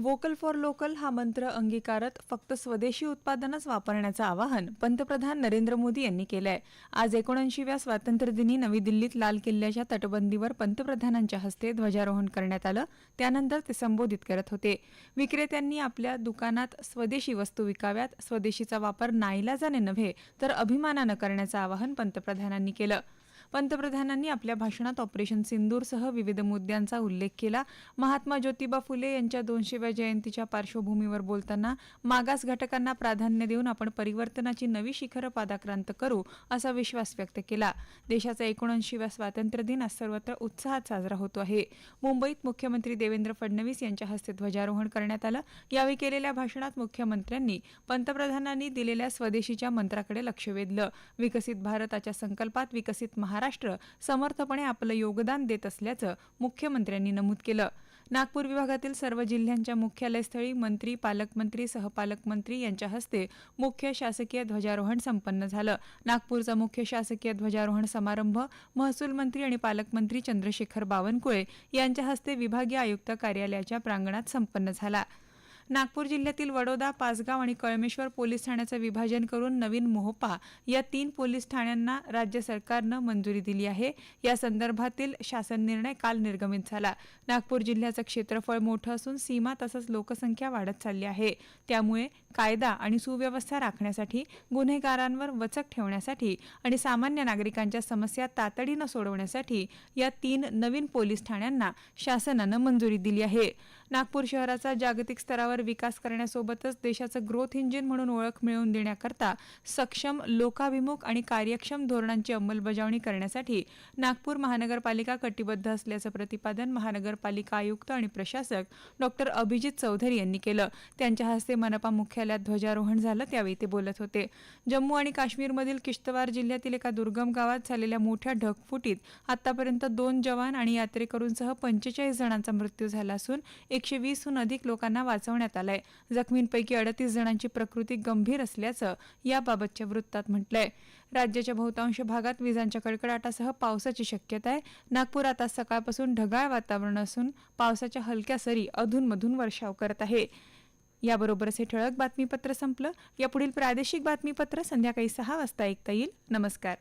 Vocal for local हा मंत्र अंगीकारत फक्त स्वदेशी उत्पादनच वापरण्याचं आवाहन पंतप्रधान नरेंद्र मोदी यांनी केलं आहे आज एकोणऐंशीव्या स्वातंत्र्यदिनी नवी दिल्लीत लाल किल्ल्याच्या तटबंदीवर पंतप्रधानांच्या हस्ते ध्वजारोहण करण्यात आलं. त्यानंतर ते संबोधित करत होते. विक्रेत्यांनी आपल्या दुकानात स्वदेशी वस्तू विकाव्यात. स्वदेशीचा वापर नाईलाजाने नव्हे तर अभिमानानं करण्याचं आवाहन पंतप्रधानांनी केलं. पंतप्रधानांनी आपल्या भाषणात ऑपरेशन सिंदूरसह विविध मुद्द्यांचा उल्लेख केला. महात्मा ज्योतिबा फुले यांच्या दोनशेव्या जयंतीच्या पार्श्वभूमीवर बोलताना मागास घटकांना प्राधान्य देऊन आपण परिवर्तनाची नवी शिखरं पादाक्रांत करू असा विश्वास व्यक्त केला. देशाचा एकोणऐंशीव्या स्वातंत्र्य दिन आज सर्वत्र उत्साहात साजरा होतो आहे. मुंबईत मुख्यमंत्री देवेंद्र फडणवीस यांच्या हस्ते ध्वजारोहण करण्यात आलं. यावेळी केलेल्या भाषणात मुख्यमंत्र्यांनी पंतप्रधानांनी दिलेल्या स्वदेशीच्या मंत्राकडे लक्ष वेधलं. विकसित भारताच्या संकल्पात विकसित महा महाराष्ट्र समर्थपणे आपलं योगदान देत असल्याचं मुख्यमंत्र्यांनी नमूद केलं. नागपूर विभागातील सर्व जिल्ह्यांच्या मुख्यालयस्थळी मंत्री पालकमंत्री सहपालकमंत्री यांच्या हस्ते मुख्य शासकीय ध्वजारोहण संपन्न झालं. नागपूरचा मुख्य शासकीय ध्वजारोहण समारंभ महसूल मंत्री आणि पालकमंत्री चंद्रशेखर बावनकुळे यांच्या हस्ते विभागीय आयुक्त कार्यालयाच्या प्रांगणात संपन्न झाला. नागपूर जिल्ह्यातील वडोदा पाचगाव आणि कळमेश्वर पोलीस ठाण्याचं विभाजन करून नवीन मोहपा या तीन पोलीस ठाण्यांना राज्य सरकारनं मंजुरी दिली आहे. या संदर्भातील शासन निर्णय काल निर्गमित झाला. नागपूर जिल्ह्याचं क्षेत्रफळ मोठं असून सीमा तसंच लोकसंख्या वाढत चालली आहे. त्यामुळे कायदा आणि सुव्यवस्था राखण्यासाठी गुन्हेगारांवर वचक ठेवण्यासाठी आणि सामान्य नागरिकांच्या समस्या तातडीनं सोडवण्यासाठी या तीन नवीन पोलीस ठाण्यांना शासनानं मंजुरी दिली आहे. नागपूर शहराचा जागतिक स्तरावर विकास करण्यासोबतच देशाचं ग्रोथ इंजिन म्हणून ओळख मिळवून देण्याकरता सक्षम लोकाभिमुख आणि कार्यक्षम धोरणांची अंमलबजावणी करण्यासाठी नागपूर महानगरपालिका कटिबद्ध असल्याचं प्रतिपादन महानगरपालिका आयुक्त आणि प्रशासक डॉक्टर अभिजित चौधरी यांनी केलं. त्यांच्या हस्ते मनपा मुख्यालयात ध्वजारोहण झालं. त्यावेळी ते बोलत होते. जम्मू आणि काश्मीरमधील किश्तवार जिल्ह्यातील एका दुर्गम गावात झालेल्या मोठ्या ढगफुटीत आतापर्यंत दोन जवान आणि यात्रेकरूंसह पंचेचाळीस जणांचा मृत्यू झाला असून एकशे वीसहून अधिक लोकांना वाचवण्यात आलंय. जखमींपैकी अडतीस जणांची प्रकृती गंभीर असल्याचं याबाबतच्या वृत्तात म्हटलंय. राज्याच्या बहुतांश भागात विजांच्या कडकडाटासह पावसाची शक्यता आहे. नागपुरात आज सकाळपासून ढगाळ वातावरण असून पावसाच्या हलक्या सरी अधूनमधून वर्षाव करत आहे. याबरोबरच हे ठळक बातमीपत्र संपलं. यापुढील प्रादेशिक बातमीपत्र संध्याकाळी सहा वाजता ऐकता येईल. नमस्कार.